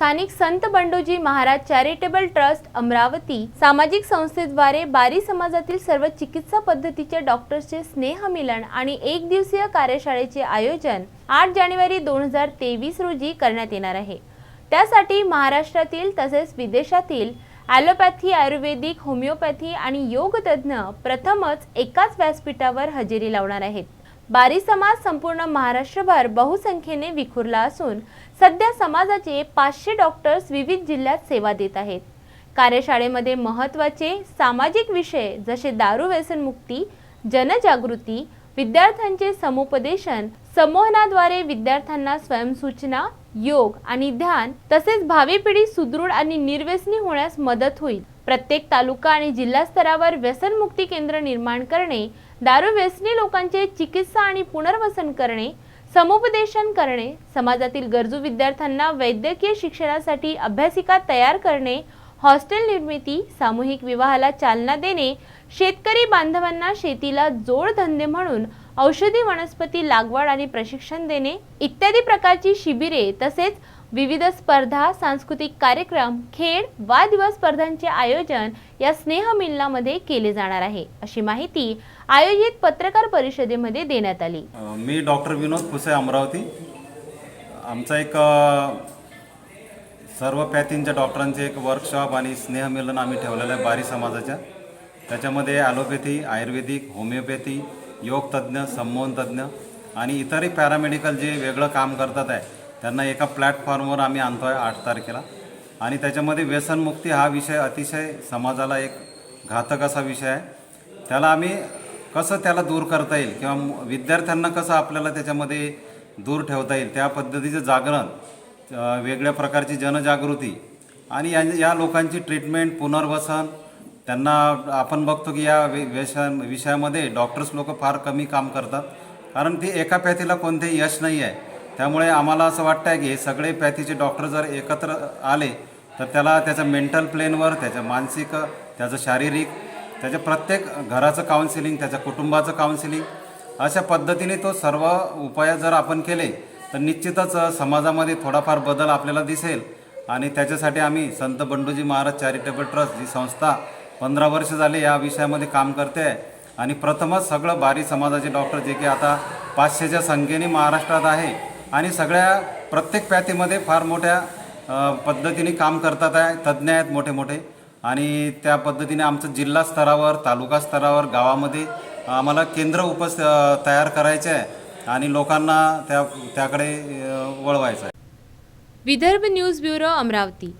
स्थानिक संत Bandoji Maharaj charitable trust Amravati सामाजिक संस्थेद्वारे बारी समाजातील सर्व चिकित्सा पद्धतीच्या डॉक्टर्सचे स्नेहमिलन आणि एक दिवसीय कार्यशाळेचे आयोजन आठ जानेवारी दोन हजार तेवीस रोजी करण्यात येणार आहे. त्यासाठी महाराष्ट्रातील तसेच विदेशातील ॲलोपॅथी आयुर्वेदिक होमिओपॅथी आणि योग तज्ज्ञ प्रथमच एकाच व्यासपीठावर हजेरी लावणार आहेत. बारी समाज संपूर्ण महाराष्ट्रभर बहुसंख्येने विखुरला असून सध्या समाजाचे पाचशे डॉक्टर्स विविध जिल्ह्यात सेवा देत आहेत. कार्यशाळेमध्ये महत्त्वाचे सामाजिक विषय जसे दारू व्यसनमुक्ती जनजागृती विद्यार्थ्यांचे समुपदेशन संमोहनाद्वारे विद्यार्थ्यांना स्वयंसूचना योग आणि ध्यान तसेच भावी पिढी सुदृढ आणि निर्व्यसनी होण्यास मदत होईल. प्रत्येक तालुका आणि जिल्हा स्तरावर व्यसनमुक्ती केंद्र निर्माण करणे दारू व्यसनी लोकांचे चिकित्सा आणि पुनर्वसन करणे समुपदेशन करणे समाजातील गरजू विद्यार्थ्यांना वैद्यकीय शिक्षणासाठी अभ्यासिका तयार करणे हॉस्टेल निर्मिती सामूहिक विवाहाला चालना देणे शेतकरी बांधवांना शेतीला जोडधंदे म्हणून औषधी वनस्पती लागवड आणि प्रशिक्षण देणे इत्यादी प्रकारची शिबिरे तसेच विविध स्पर्धा सांस्कृतिक कार्यक्रम खेळ वादविवाद स्पर्धांचे आयोजन या स्नेहमिलनामध्ये केले जाणार आहे. अशी माहिती आयोजित पत्रकार परिषदेमध्ये देण्यात आली. मी डॉक्टर विनोद पुसे अमरावती. आमचा एक सर्व पॅथींच्या डॉक्टरांचे एक वर्कशॉप आणि स्नेहमिलन आम्ही ठेवलेलं आहे बारी समाजाच्या. त्याच्यामध्ये ॲलोपॅथी आयुर्वेदिक होमिओपॅथी योगतज्ञ संमोहन तज्ज्ञ आणि इतरही पॅरामेडिकल जे वेगळं काम करतात आहे त्यांना एका प्लॅटफॉर्मवर आम्ही आणतो आहे आठ तारखेला. आणि त्याच्यामध्ये व्यसनमुक्ती हा विषय अतिशय समाजाला एक घातक असा विषय आहे. त्याला आम्ही कसं त्याला दूर करता येईल किंवा विद्यार्थ्यांना कसं आपल्याला त्याच्यामध्ये दूर ठेवता येईल त्या पद्धतीचं जागरण वेगळ्या प्रकारची जनजागृती आणि या या लोकांची ट्रीटमेंट पुनर्वसन त्यांना आपण बघतो की या वि- विषया विषयामध्ये डॉक्टर्स लोक फार कमी काम करतात. कारण ती एका पॅथीला कोणतेही यश नाही आहे त्यामुळे आम्हाला असं वाटतं आहे की हे सगळे पॅथीचे डॉक्टर जर एकत्र आले तर त्याला त्याच्या मेंटल प्लेनवर त्याच्या मानसिक त्याचं शारीरिक त्याच्या प्रत्येक घराचं काउन्सिलिंग त्याच्या कुटुंबाचं काउन्सिलिंग अशा पद्धतीने तो सर्व उपाय जर आपण केले तर निश्चितच समाजामध्ये थोडाफार बदल आपल्याला दिसेल. आणि त्याच्यासाठी आम्ही संत बंडूजी महाराज चॅरिटेबल ट्रस्ट जी संस्था पंधरा वर्ष झाले या विषयामध्ये काम करते आहे. आणि प्रथमच सगळं बारी समाजाचे डॉक्टर जे की आता पाचशेच्या संख्येने महाराष्ट्रात आहे आणि सगळ्या प्रत्येक पॅथीमध्ये फार मोठ्या पद्धतीने काम करतात आहे तज्ज्ञ आहेत मोठे मोठे. आणि त्या पद्धतीने आमचं जिल्हा स्तरावर तालुका स्तरावर गावामध्ये आम्हाला केंद्र उपस तयार करायचे आहे आणि लोकांना त्या त्याकडे वळवायचं आहे. Vidarbha news bureau Amravati.